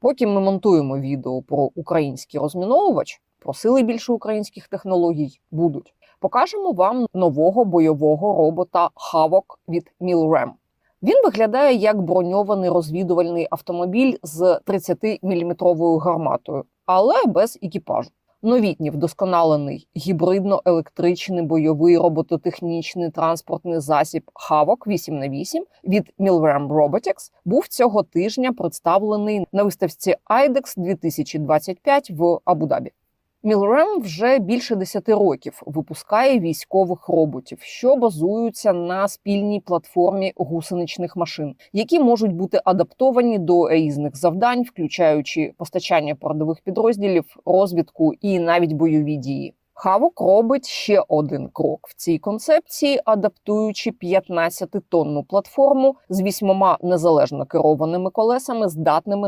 Поки ми монтуємо відео про український розміновувач, про сили більше українських технологій будуть. Покажемо вам нового бойового робота Хавок від Мілрем. Він виглядає як броньований розвідувальний автомобіль з 30-мм гарматою, але без екіпажу. Новітній вдосконалений гібридно-електричний бойовий робототехнічний транспортний засіб Хавок 8 на 8 від Milram Robotics був цього тижня представлений на виставці IDEX 2025 в Абу-Дабі. Milrem вже більше 10 років випускає військових роботів, що базуються на спільній платформі гусеничних машин, які можуть бути адаптовані до різних завдань, включаючи постачання передових підрозділів, розвідку і навіть бойові дії. Хавок робить ще один крок в цій концепції, адаптуючи 15-тонну платформу з вісьмома незалежно керованими колесами, здатними